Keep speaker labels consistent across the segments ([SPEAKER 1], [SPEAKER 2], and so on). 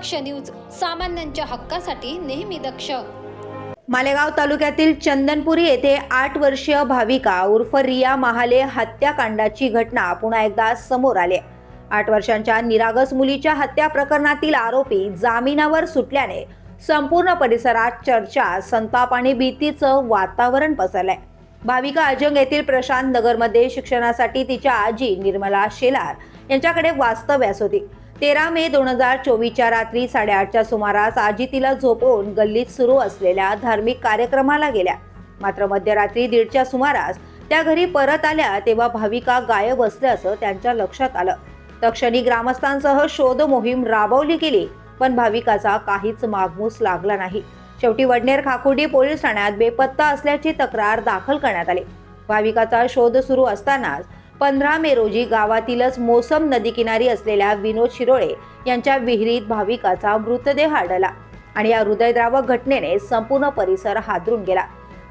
[SPEAKER 1] दक्ष news सामान्यांच्या हक्कासाठी नेहमी दक्ष.
[SPEAKER 2] मालेगाव तालुक्यातील चंदनपुरी येथे आठ वर्षीय भाविका उर्फ रिया महाले हत्याकांडाची घटना पुन्हा एकदा समोर आली आठ वर्षांच्या निरागस मुलीच्या हत्या प्रकरणातील आरोपी जामिनावर सुटल्याने संपूर्ण परिसरात चर्चा संताप आणि भीतीचं वातावरण पसरलंय. भाविका अजंग येथील प्रशांत नगरमध्ये शिक्षणासाठी तिच्या आजी निर्मला शेलार यांच्याकडे वास्तव्यास होती. तेरा मे दोन हजार चोवीसच्या रात्री साडेआठच्या सुमारास आजी तिला झोपवून गल्लीत सुरू असलेल्या धार्मिक कार्यक्रमाला गेल्या. मात्र मध्यरात्री दीडच्या सुमारास त्या घरी परत आल्या तेव्हा भाविका गायब असल्याचं त्यांच्या लक्षात आलं. तक्षणी ग्रामस्थांसह शोध मोहीम राबवली गेली पण भाविकाचा काहीच मागमूस लागला नाही. शेवटी वडनेर खाकुर्डी पोलीस ठाण्यात बेपत्ता असल्याची तक्रार दाखल करण्यात आली. भाविकाचा शोध सुरू असतानाच पंधरा मे रोजी गावातीलच मोसम नदीकिनारी असलेल्या विनोद शिरोळे यांच्या विहिरीत भाविकाचा मृतदेह आढळला आणि या हृदयद्रावक घटनेने संपूर्ण परिसर हादरून गेला.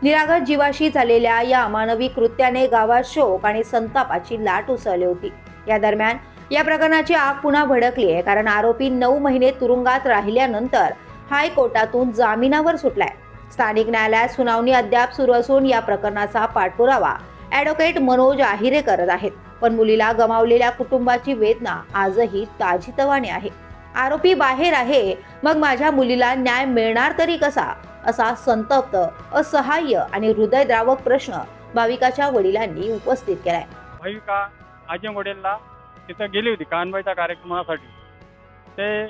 [SPEAKER 2] निरागत जीवाशी झालेल्या या अमानवी कृत्याने गावात शोक आणि संतापाची लाट उसळली होती. या दरम्यान या प्रकरणाची आग पुन्हा भडकली आहे कारण आरोपी नऊ महिने तुरुंगात राहिल्यानंतर हायकोर्टातून जामिनावर सुटलाय. स्थानिक न्यायालयात सुनावणी अद्याप सुरू असून या प्रकरणाचा पाठपुरावा ॲडव्होकेट मनोज आहिरे करत आहेत. पण मुलीला गमावलेल्या कुटुंबाची वेदना आजही ताजीतवाने आहे. आरोपी बाहेर आहे. मग माझ्या मुलीला न्याय मिळणार तरी कसा? असा संतप्त असहाय्य आणि हृदयद्रावक प्रश्न भाविकाच्या वडिलांनी उपस्थित केलाय.
[SPEAKER 3] भाविका आजी वडीलला तिथं गेली होती कानबाईच्या कार्यक्रमासाठी ते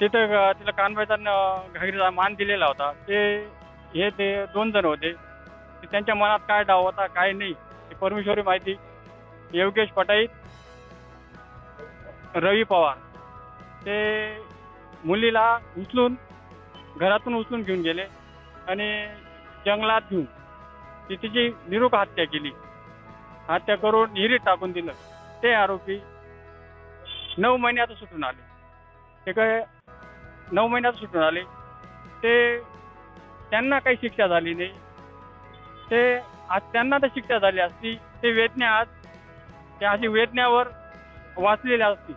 [SPEAKER 3] तिथं तिला कानबाईचा घागरीचा मान दिलेला होता. ते हे ते दोन जण होते. की त्यांच्या मनात काय डाव होता काय नाही ते परमेश्वरी माहिती. योगेश पटाईत रवी पवार. ते मुलीला उचलून घरातून उचलून घेऊन गेले आणि जंगलात घेऊन ती तिची निरोप हत्या केली. हत्या करून निहिरीत टाकून दिलं. ते आरोपी नऊ महिन्यात सुटून आले. ते काय नऊ महिन्यात सुटून आले. ते त्यांना काही शिक्षा झाली नाही. ते आज त्यांना तर शिक्षा झाली असती ते वेदना आज त्या अशी वेदन्यावर वाचलेल्या असती.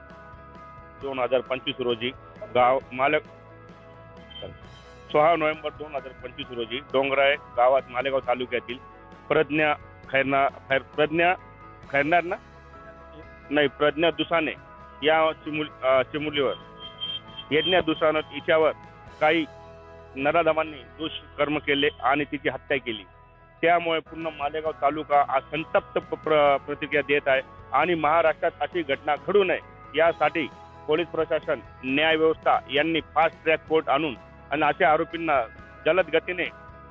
[SPEAKER 4] दोन हजार पंचवीस रोजी गाव मालक सोळा नोव्हेंबर दोन हजार पंचवीस रोजी डोंगराय गावात मालेगाव तालुक्यातील प्रज्ञा खैरना खैर प्रज्ञा खैरणार ना? नाही प्रज्ञा दुसाने या चिमुल चिमुलीवर यज्ञा दुसानं तिच्यावर काही नराधमांनी दुष्कर्म केले आणि तिची हत्या केली. त्यामुळे पूर्ण मालेगाव तालुका संतप्त प्र- प्रतिक्रिया देत आहे आणि महाराष्ट्रात अशी घटना घडू नये यासाठी पोलीस प्रशासन न्याय व्यवस्था यांनी फास्ट ट्रॅक कोर्ट आणून आणि अशा आरोपींना जलद गतीने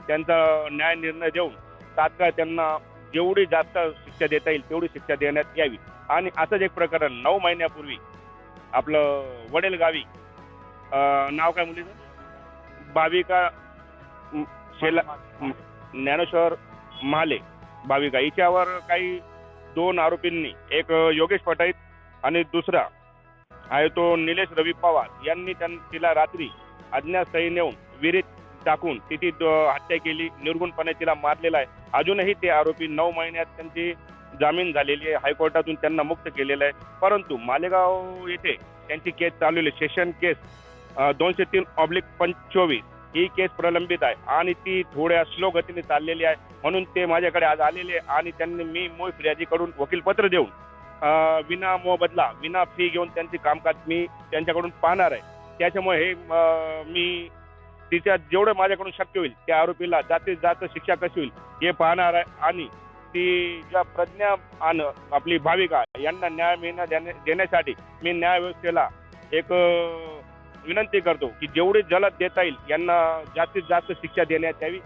[SPEAKER 4] त्यांचा न्याय निर्णय देऊन तात्काळ त्यांना जेवढी जास्त शिक्षा देता येईल तेवढी शिक्षा देण्यात यावी. आणि असंच एक प्रकरण नऊ महिन्यापूर्वी आपलं वडील गावी नाव काय मुलीचं? भाविका शेला ज्ञानेश्वर महाले भाविका हिच्यावर काही दोन आरोपींनी एक योगेश पटाईत आणि दुसरा आहे तो निलेश रवी पवार. यांनी त्यां तिला रात्री अज्ञातस्थळी नेऊन विहिरीत टाकून तिची हत्या केली. निर्गुणपणे तिला मारलेला आहे. अजूनही ते आरोपी नऊ महिन्यात त्यांची जामीन झालेली आहे. हायकोर्टातून त्यांना मुक्त केलेलं आहे. परंतु मालेगाव येथे त्यांची केस चाललेली सेशन केस दोनशे तीन ऑब्लिक पंचोवीस ही केस प्रलंबित आहे आणि ती थोड्या स्लो गतीने चाललेली आहे. म्हणून ते माझ्याकडे आज आलेले आहे आणि त्यांनी मी मूळ फिर्यादीकडून वकीलपत्र देऊन विना मोबदला विना फी घेऊन त्यांचे कामकाज मी त्यांच्याकडून पाहणार आहे. त्याच्यामुळे हे मी तिच्या जेवढं माझ्याकडून शक्य होईल त्या आरोपीला जातीत जात शिक्षा कशी होईल हे पाहणार आहे आणि ती ज्या प्रज्ञा आणि आपली भाविका यांना न्याय मिळण्या देण्या- देण्यासाठी मी न्याय व्यवस्थेला एक विनंती करतो की जेवढी जलद देता येईल यांना जास्तीत जास्त शिक्षा देण्यात यावी.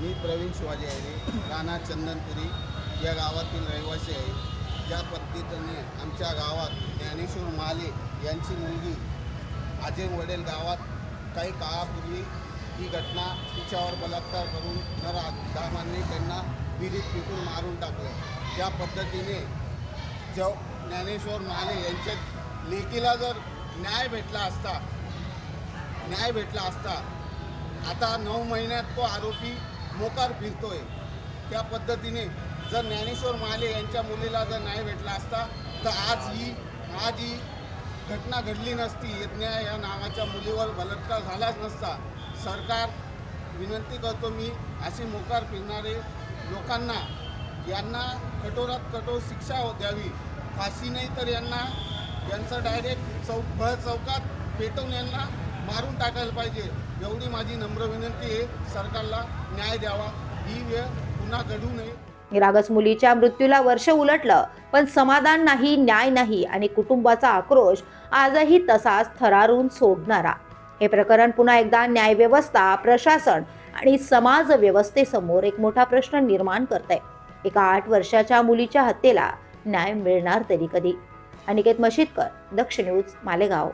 [SPEAKER 5] मी प्रवीण शिवाजी आहे. राणा चंदनपुरी या गावातील रहिवासी आहे. ज्या पद्धतीने आमच्या गावात ज्ञानेश्वर माले यांची मुलगी अजय वडेल गावात काही काळापूर्वी ही घटना तिच्यावर बलात्कार करून नर त्यांना विहिरीत पिकून मारून टाकलं. त्या पद्धतीने जव ज्ञानेश्वर माले यांच्या लेकीला जर न्याय भेटला असता न्याय भेटला असता. आता नऊ महिन्यात तो आरोपी मोकार फिरतोय. त्या पद्धतीने जर ज्ञानेश्वर महाले यांच्या मुलीला जर न्याय भेटला असता तर आज ही आज ही घटना घडली नसती. यज्ञा या नावाच्या मुलीवर बलात्कार झालाच नसता. सरकार विनंती करतो मी असे मोकार फिरणारे लोकांना यांना कठोरात कठोर शिक्षा द्यावी. फाशी नाही तर यांना यांचं डायरेक्ट चौक भर चौकात पेटवून यांना मारून टाकायला पाहिजे. एवढी माझी नम्र विनंती आहे. सरकारला न्याय द्यावा. ही वेळ पुन्हा घडू नये.
[SPEAKER 2] निरागस मुलीच्या मृत्यूला वर्ष उलटलं पण समाधान नाही न्याय नाही आणि कुटुंबाचा आक्रोश आजही तसाच थरारून सोडणारा. हे प्रकरण पुन्हा एकदा न्यायव्यवस्था प्रशासन आणि समाज व्यवस्थेसमोर एक मोठा प्रश्न निर्माण करत आहे एका आठ वर्षाच्या मुलीच्या हत्येला न्याय मिळणार तरी कधी? अनिकेत मशीदकर दक्ष न्यूज मालेगाव.